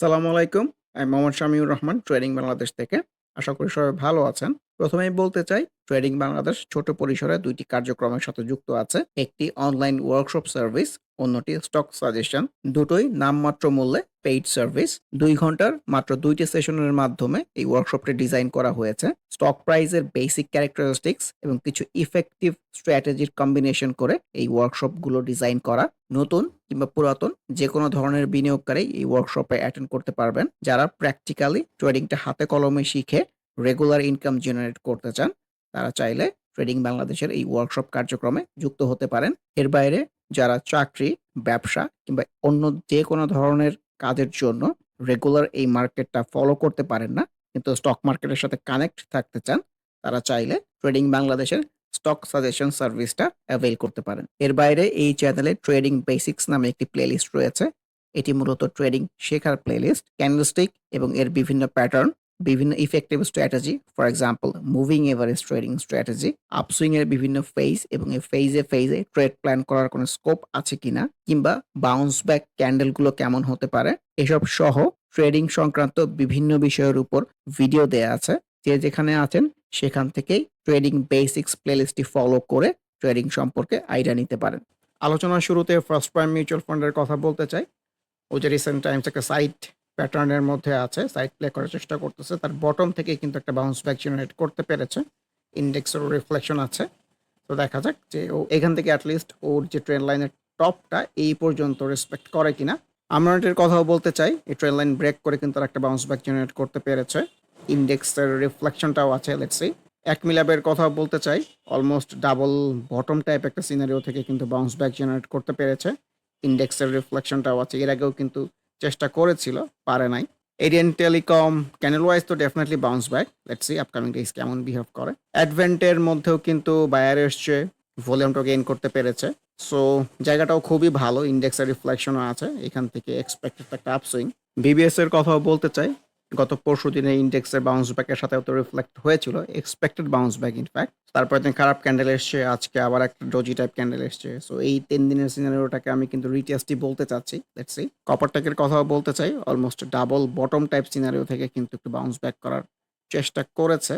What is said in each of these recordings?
সালামু আলাইকুম। আমি মোহাম্মদ শামিউর রহমান ট্রেডিং বাংলাদেশ থেকে। আশা করি সবাই ভালো আছেন। প্রথমেই বলতে চাই ট্রেডিং বাংলাদেশ ছোট পরিসরে দুইটি কার্যক্রমের সাথে যুক্ত আছে। একটি অনলাইন ওয়ার্কশপ সার্ভিস, অন্যটি স্টক সাজেশন। দুটোই নামমাত্র মূল্যে পেইড সার্ভিস। দুই ঘণ্টার মাত্র ২ টি সেশনের মাধ্যমে এই ওয়ার্কশপটি ডিজাইন করা হয়েছে। স্টক প্রাইসের বেসিক ক্যারেক্টারিস্টিক্স এবং কিছু ইফেক্টিভ স্ট্র্যাটেজির কম্বিনেশন করে এই ওয়ার্কশপগুলো ডিজাইন করা। নতুন কিংবা পুরাতন যেকোনো ধরনের বিনিয়োগকারী এই ওয়ার্কশপে অ্যাটেন্ড করতে পারবেন। যারা প্র্যাকটিক্যালি ট্রেডিংটা হাতে কলমে শিখে রেগুলার ইনকাম জেনারেট করতে চান, তারা চাইলে ট্রেডিং বাংলাদেশের এই ওয়ার্কশপ কার্যক্রমে যুক্ত হতে পারেন। এর বাইরে যারা চাকরি, ব্যবসা কিংবা অন্য যেকোনো ধরনের কাজের জন্য রেগুলার এই মার্কেটটা ফলো করতে পারেন না, কিন্তু স্টক মার্কেটের সাথে কানেক্ট থাকতে চান, তারা চাইলে ট্রেডিং বাংলাদেশের স্টক সাজেশন সার্ভিসটা অ্যাভেল করতে পারেন। এর বাইরে এই চ্যানেলে ট্রেডিং বেসিক্স নামে একটি প্লেলিস্ট রয়েছে। এটি মূলত ট্রেডিং শেখার প্লেলিস্ট। ক্যান্ডেলস্টিক এবং এর বিভিন্ন প্যাটার্ন, বিভিন্ন effective strategy, for example moving average trading strategy, upswing এর বিভিন্ন ফেজ এবং এই ফেজে, ফেজে ট্রেড প্ল্যান করার কোনো স্কোপ আছে কিনা কিংবা বাউন্স ব্যাক ক্যান্ডেলগুলো কেমন হতে পারে, এসব সহ ট্রেডিং সংক্রান্ত বিভিন্ন বিষয়ের উপর ভিডিও দেয়া আছে। যে যেখানে আছেন সেখান থেকেই ট্রেডিং বেসিক্স প্লেলিস্টটি ফলো করে ট্রেডিং সম্পর্কে আইডিয়া নিতে পারেন। আলোচনার শুরুতে ফার্স্ট প্রাইম মিউচুয়াল ফান্ডের কথা বলতে চাই। ও যে রিসেন্ট টাইমস একটা সাইট প্যাটার্নের মধ্যে আছে, সাইট প্লে করার চেষ্টা করতেছে। তার বটম থেকে কিন্তু একটা বাউন্স ব্যাক জেনারেট করতে পেরেছে। ইন্ডেক্সেরও রিফ্লেকশন আছে। তো দেখা যাক যে ও এখান থেকে এট লিস্ট ওর যে ট্রেন লাইনের টপটা এই পর্যন্ত রেসপেক্ট করে কিনা। আমরানটের কথাও বলতে চাই। এই ট্রেন লাইন ব্রেক করে কিন্তু তারা একটা বাউন্স ব্যাক জেনারেট করতে পেরেছে। ইন্ডেক্সের রিফ্লেকশনটাও আছে লেটস সি। একমিলাবের কথাও বলতে চাই। অলমোস্ট ডাবল বটম টাইপ একটা সিনারিও থেকে কিন্তু বাউন্স ব্যাক জেনারেট করতে পেরেছে। ইন্ডেক্সের রিফ্লেকশনটাও আছে। এর আগেও কিন্তু চেষ্টা করেছিল, পারে নাই। এরিয়ান টেলিকম ক্যান্ডেল ওয়াইজ তো definitely bounce back. Let's see upcoming days কেমন বিহেভ করে। অ্যাডভেন্টের মধ্যেও কিন্তু বায়ার এসছে, ভলিউমটা গেইন করতে পেরেছে। সো জায়গাটাও খুবই ভালো। ইন্ডেক্সের রিফ্লেকশনও আছে। এখান থেকে এক্সপেক্টেড একটা আপসুইং। বিবিএস এর কথাও বলতে চাই। গত পরশুদিনে ইন্ডেক্সের বাউন্স ব্যাকের সাথে তো রিফ্লেক্ট হয়েছিল। Expected bounce back in fact. তারপরের দিন খারাপ ক্যান্ডেল এসছে। আজকে আবার একটা ডজি টাইপ ক্যান্ডেল এসছে। সো এই তিন দিনের সিনারিওটাকে আমি কিন্তু রিটেস্টই বলতে চাচ্ছি। Let's see. কপারটেকের কথাও বলতে চাই। Almost double bottom type scenario থেকে কিন্তু একটু বাউন্স ব্যাক করার চেষ্টা করেছে।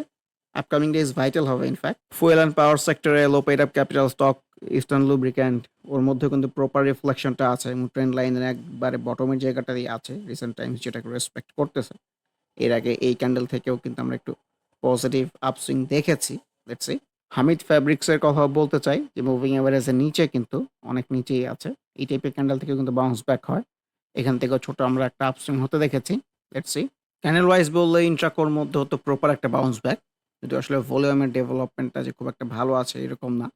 আপকামিং ডেজ ভাইটাল হবে in fact. Fuel and power সেক্টরে low paid up capital stock, eastern lubricant ওর মধ্যে কিন্তু প্রপার রিফ্লেকশনটা আছে এবং ট্রেন্ড লাইনের একবারে বটমের জায়গাটাতেই আছে। রিসেন্ট টাইমস যেটাকে রেসপেক্ট করতেছে। এর আগে এই ক্যান্ডেল থেকেও কিন্তু আমরা একটু পজিটিভ আপসুইং দেখেছি। Let's see. হামিদ ফেব্রিক্স এর কথাও বলতে চাই, যে মুভিং এভারেজের নিচে কিন্তু অনেক নিচেই আছে। এই টাইপের ক্যান্ডেল থেকেও কিন্তু বাউন্স ব্যাক হয়। এখান থেকেও ছোট আমরা একটা আপসুইং হতে দেখেছি। Let's C. ক্যান্ডেল ওয়াইজ বললে ইন্ট্রাকোর মধ্যে হতো প্রপার একটা বাউন্স ব্যাক। যদিও আসলে ভলিউমের ডেভেলপমেন্টটা যে খুব একটা ভালো আছে, এরকম না।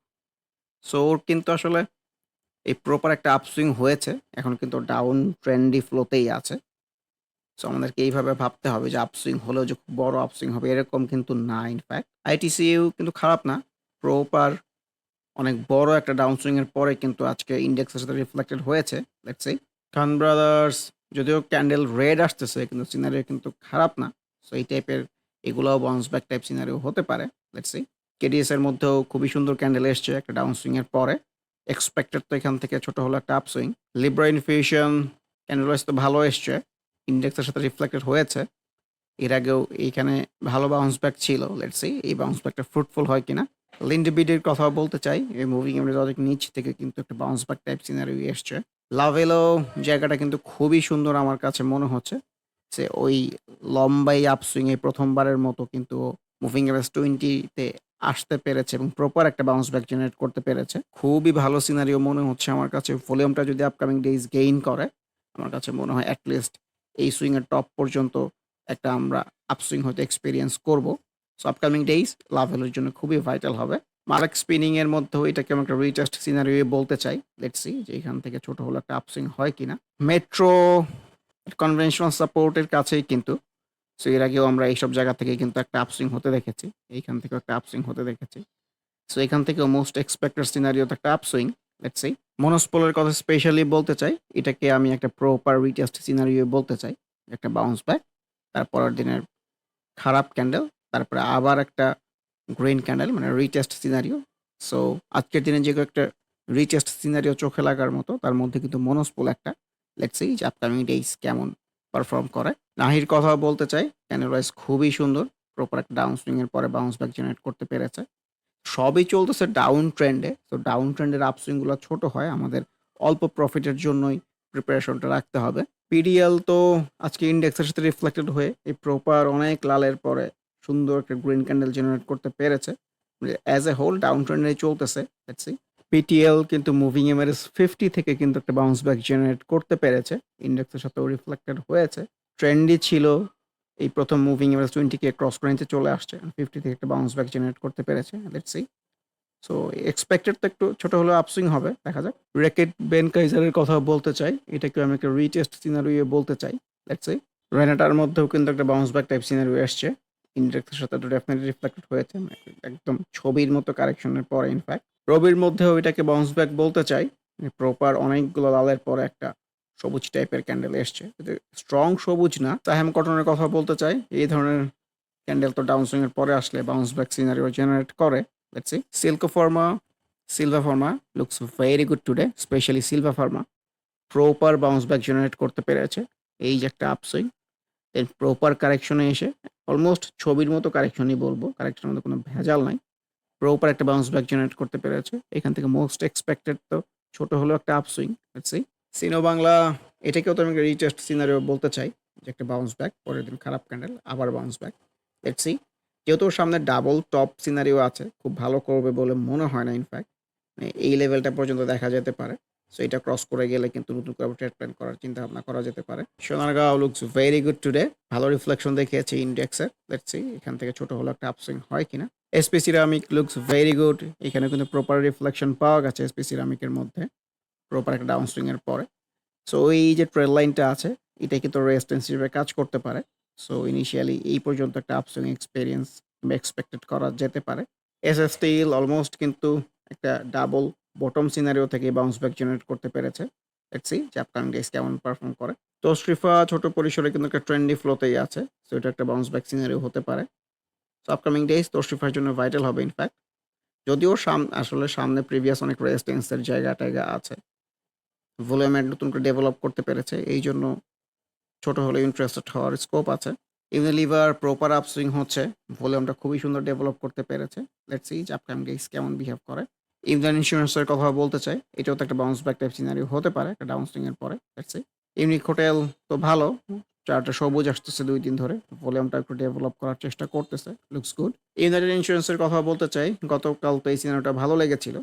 সো ওর কিন্তু আসলে এই প্রপার একটা আপসুইং হয়েছে। এখন কিন্তু ডাউন ট্রেন্ডি ফ্লোতেই আছে। সো আমাদেরকে এইভাবে ভাবতে হবে যে আপসুইং হলেও যে খুব বড় আপসুইং হবে, এরকম কিন্তু না ইনফ্যাক্ট। আইটিসিউ কিন্তু খারাপ না। প্রপার অনেক বড় একটা ডাউন সুইং এর পরে কিন্তু আজকে ইন্ডেক্সের সাথে রিফ্লেক্টেড হয়েছে। লেটস। খান ব্রাদার্স যদিও ক্যান্ডেল রেড আসতেছে, কিন্তু সিনারিও কিন্তু খারাপ না। সো এই টাইপের এগুলাও বাউন্স ব্যাক টাইপ সিনারিও হতে পারে। লেটস। কেডিএস এর মধ্যেও খুবই সুন্দর ক্যান্ডেল এসছে একটা ডাউন সুইং এর পরে। এক্সপেক্টেড তো এখান থেকে ছোট হলো একটা আপসুইং। লিব্রা ইনফিউশন ক্যান্ডেল তো ভালো এসছে। ইন্ডেক্সের সাথে রিফ্লেক্টেড হয়েছে। এর আগেও এইখানে ভালো বাউন্স ব্যাক ছিল। লেটস এই বাউন্স ব্যাকটা ফ্রুটফুল হয় কিনা। লিন্ডবিডের কথাও বলতে চাই। এই মুভিং এভারেজ অনেক নিচ থেকে কিন্তু একটা বাউন্স ব্যাক টাইপ সিনারিও এসছে। লাভেলো জায়গাটা কিন্তু খুবই সুন্দর আমার কাছে মনে হচ্ছে। যে ওই লম্বাই আপসুইং এ প্রথমবারের মতো কিন্তু মুভিং এভারেজ টোয়েন্টিতে আসতে পেরেছে এবং প্রপার একটা বাউন্স ব্যাক জেনারেট করতে পেরেছে। খুবই ভালো সিনারিও মনে হচ্ছে আমার কাছে। ভলিউমটা যদি আপকামিং ডেইজ গেইন করে, আমার কাছে মনে হয় এট লিস্ট এই সুইং এর টপ পর্যন্ত একটা আমরা আপসুইং হয়তো এক্সপেরিয়েন্স করব। সো আপকামিং ডেইজ লাভেলোর জন্য খুবই ভাইটাল হবে। মার্ক স্পিনিং এর মধ্যেও এটাকে আমি একটা রিটেস্ট সিনারিও বলতে চাই। লেটস সি যে এখান থেকে ছোট হলো একটা আপসুইং হয় কিনা। মেট্রো কনভেনশনাল সাপোর্টের কাছেই কিন্তু। সো এর আগেও আমরা এইসব জায়গা থেকে কিন্তু একটা আপসুইং হতে দেখেছি। এইখান থেকেও একটা আপসুইং হতে দেখেছি। সো এখান থেকেও মোস্ট এক্সপেক্টেড সিনারিওতে একটা আপসুইং। Let's C. মনোস্পোলের কথা স্পেশালি বলতে চাই। এটাকে আমি একটা প্রপার রিটেস্ট সিনারিও বলতে চাই। একটা বাউন্স ব্যাক। তারপরের দিনের খারাপ ক্যান্ডেল। তারপরে আবার একটা গ্রিন ক্যান্ডেল মানে রিটেস্ট সিনারিও। সো আজকের দিনে যে একটা রিচেস্ট সিনারিও চোখে লাগার মতো তার মধ্যে কিন্তু মনোস্পোল একটা। লেটস সি যে আপকামিং ডেইজ কেমন পারফর্ম করে। নাহির কথা বলতে চাই, ক্যান্ডেল ওয়াইজ খুবই সুন্দর। প্রপার একটা ডাউন সুইং এর পরে বাউন্স ব্যাক জেনারেট করতে পেরেছে। সবই চলতেছে ডাউন ট্রেন্ডে। তো ডাউন ট্রেন্ডের আপসুইংগুলা ছোট হয়। আমাদের অল্প প্রফিটের জন্যই প্রিপারেশনটা রাখতে হবে। পিডিএল তো আজকে ইন্ডেক্সের সাথে রিফ্লেক্টেড হয়ে এই প্রপার অনেক লালের পরে সুন্দর একটা গ্রিন ক্যান্ডেল জেনারেট করতে পেরেছে। অ্যাজ এ হোল ডাউন ট্রেন্ডে চলতেছে। পিটিএল কিন্তু মুভিং এভারেজ 50 থেকে কিন্তু একটা বাউন্স ব্যাক জেনারেট করতে পেরেছে। ইন্ডেক্সের সাথেও রিফ্লেক্টেড হয়েছে। ট্রেন্ডই ছিল এই প্রথম মুভিং এভারেজ 20 কে ক্রস করে নিচে চলে আসছে। 50 থেকে একটা বাউন্স ব্যাক জেনারেট করতে পেরেছে। Let's C. সো এক্সপেক্টেড তো একটু ছোট হলেও আপসুইং হবে। দেখা যাক। রেকেট বেন কাইজারের কথা বলতে চাই। এটাকেও আমি একটা রিটেস্ট সিনারিও বলতে চাই। Let's see. রেনাটার মধ্যেও কিন্তু একটা বাউন্স ব্যাক টাইপ সিনারিও এসছে। ইন্ডেক্সের সাথে তো ডেফিনিটলি রিফ্লেক্টেড হয়েছে। একদম ছবির মতো কারেকশনের পরে ইনফ্যাক্ট। রবির মধ্যেও এটাকে বাউন্স ব্যাক বলতে চাই। প্রপার অনেকগুলো লালের পরে একটা সবুজ টাইপের ক্যান্ডেল এসছে। স্ট্রং সবুজ না। সাহেম কটনের কথা বলতে চাই। এই ধরনের ক্যান্ডেল তো ডাউন সুইং এর পরে আসলে বাউন্স ব্যাক সিনারিও জেনারেট করে। Let's see. Silco pharma, Silva pharma looks very good today especially Silva pharma. Proper bounce back generate করতে পেরেছে। এই যে একটা আপসুইং। দেন প্রপার কারেকশনে এসে অলমোস্ট ছবির মতো কারেকশনই বলব। কারেকশনের মধ্যে কোনো ভেজাল নাই। প্রপার একটা বাউন্স ব্যাক জেনারেট করতে পেরেছে। এখান থেকে মোস্ট এক্সপেক্টেড তো ছোট হলেও একটা upswing. Let's see. Sino Bangla, এটাকেও তো আমি রিটেস্ট সিনারিও বলতে চাই। যে একটা বাউন্স ব্যাক পরের দিন খারাপ ক্যান্ডেল আবার বাউন্স ব্যাক। Let's C. যেহেতু সামনে ডাবল টপ সিনারিও আছে। খুব ভালো করবে বলে মনে হয় না ইনফ্যাক্ট। মানে এই লেভেলটা পর্যন্ত দেখা যেতে পারে। সো এটা ক্রস করে গেলে কিন্তু নতুন করে ট্রেড প্ল্যান করার চিন্তা ভাবনা করা যেতে পারে। Sonargaon looks very good today. ভালো রিফ্লেকশন দেখিয়েছে ইন্ডেক্সের। লেটস সি এখান থেকে ছোট হলেও একটা আপসুইং হয় কিনা। SP ceramic looks very good. এখানে কিন্তু প্রপার রিফ্লেকশন পাওয়া গেছে এসপি সিরামিকের মধ্যে। প্রপার একটা ডাউন পরে। সো এই যে ট্রেড লাইনটা আছে, এটা কিন্তু রেজিস্ট্যান্স হিসেবে কাজ করতে পারে। সো ইনিশিয়ালি এই পর্যন্ত একটা আপসুইং এক্সপেরিয়েন্স এক্সপেক্টেড করা যেতে পারে। এস এস স্টিল অলমোস্ট কিন্তু একটা ডাবল বটম সিনারিও থেকে বাউন্স ব্যাক জেনারেট করতে পেরেছে। সি যে আপকামিং ডেজ কেমন পারফর্ম করে। তো তোশরিফা ছোট পরিসরে কিন্তু একটা ট্রেন্ডি ফ্লোতেই আছে। সো এটা একটা বাউন্স ব্যাক সিনারিও হতে পারে। সো আপকামিং ডেজ তোশরিফার জন্য ভাইটাল হবে ইনফ্যাক্ট। যদিও সাম, আসলে সামনে প্রিভিয়াস অনেক রেজিস্ট্যান্স এর জায়গা-টায়গা আছে। ভলিউমের নতুন করে ডেভেলপ করতে পেরেছে। এই জন্য ছোট হলে ইন্টারেস্টেড হওয়ার স্কোপ আছে। ইউনিলিভার প্রপার আপসুইং হচ্ছে। ভলিউমটা খুবই সুন্দর ডেভেলপ করতে পেরেছে। লেটস সি যে আপকামিং ডেজ কেমন বিহেভ করে। ইমরান ইন্স্যুরেন্সের কথা বলতে চাই। এটাও তো একটা বাউন্স ব্যাক টাইপ সিনারি হতে পারে, একটা ডাউন এর পরে। Let's see. ইউনিক হোটেল তো ভালো। চার্টে সবুজ আসতেছে দুই দিন ধরে। ভলিউমটা একটু ডেভেলপ করার চেষ্টা করতেছে। Looks good. ইউনাইটেড ইন্স্যুরেন্সের কথা বলতে চাই। গতকাল তো এই সিনারিওটা ভালো লেগেছিল।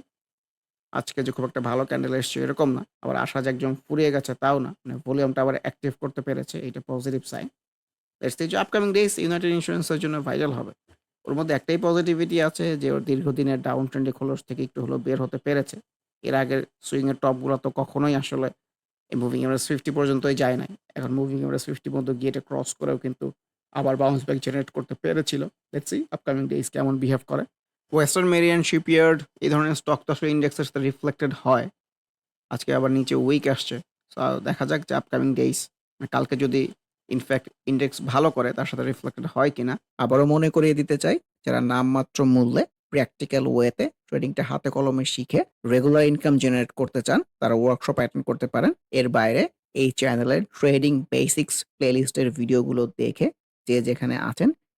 আজকে যে খুব একটা ভালো ক্যান্ডেল এসছে, এরকম না। আবার আশা যে একদম ফুরিয়ে গেছে, তাও না। মানে ভলিউমটা আবার অ্যাক্টিভ করতে পেরেছে। এটা পজিটিভ সাইন। লেটস সি যে আপকামিং ডেজ ইউনাইটেড ইন্স্যুরেন্সের জন্য ভাইরাল হবে। ওর মধ্যে একটাই পজিটিভিটি আছে যে ওর দীর্ঘদিনের ডাউন ট্রেন্ডে খোলস থেকে একটু হলেও বের হতে পেরেছে। এর আগের সুইং এর টপগুলো তো কখনোই আসলে এই মুভিং এভারেজ 50 পর্যন্তই যায় নাই। এখন মুভিং এভারেজ 50 পর্যন্ত গিয়ে ক্রস করেও কিন্তু আবার বাউন্স ব্যাক জেনারেট করতে পেরেছিল। সি আপকামিং ডেজ কেমন বিহেভ করে। ওয়েস্টার্ন মেরিয়ান শিপইয়ার্ড এই ধরনের স্টক তো আসলে ইন্ডেক্সের সাথে রিফ্লেক্টেড হয়। আজকে আবার নিচে উইক আসছে। সো দেখা যাক যে আপকামিং ডেজ কালকে যদি ইনফ্যাক্ট ইন্ডেক্স ভালো করে, তার সাথে রিফ্লেক্টেড হয় কিনা। আবারও মনে করিয়ে দিতে চাই, যারা নামমাত্র মূল্যে প্র্যাকটিক্যাল ওয়েতে ট্রেডিংটা হাতে কলমে শিখে রেগুলার ইনকাম জেনারেট করতে চান, তারা ওয়ার্কশপ অ্যাটেন্ড করতে পারেন। এর বাইরে এই চ্যানেলের ট্রেডিং বেসিক্স প্লেলিস্টের ভিডিওগুলো দেখে যে যেখানে আছেন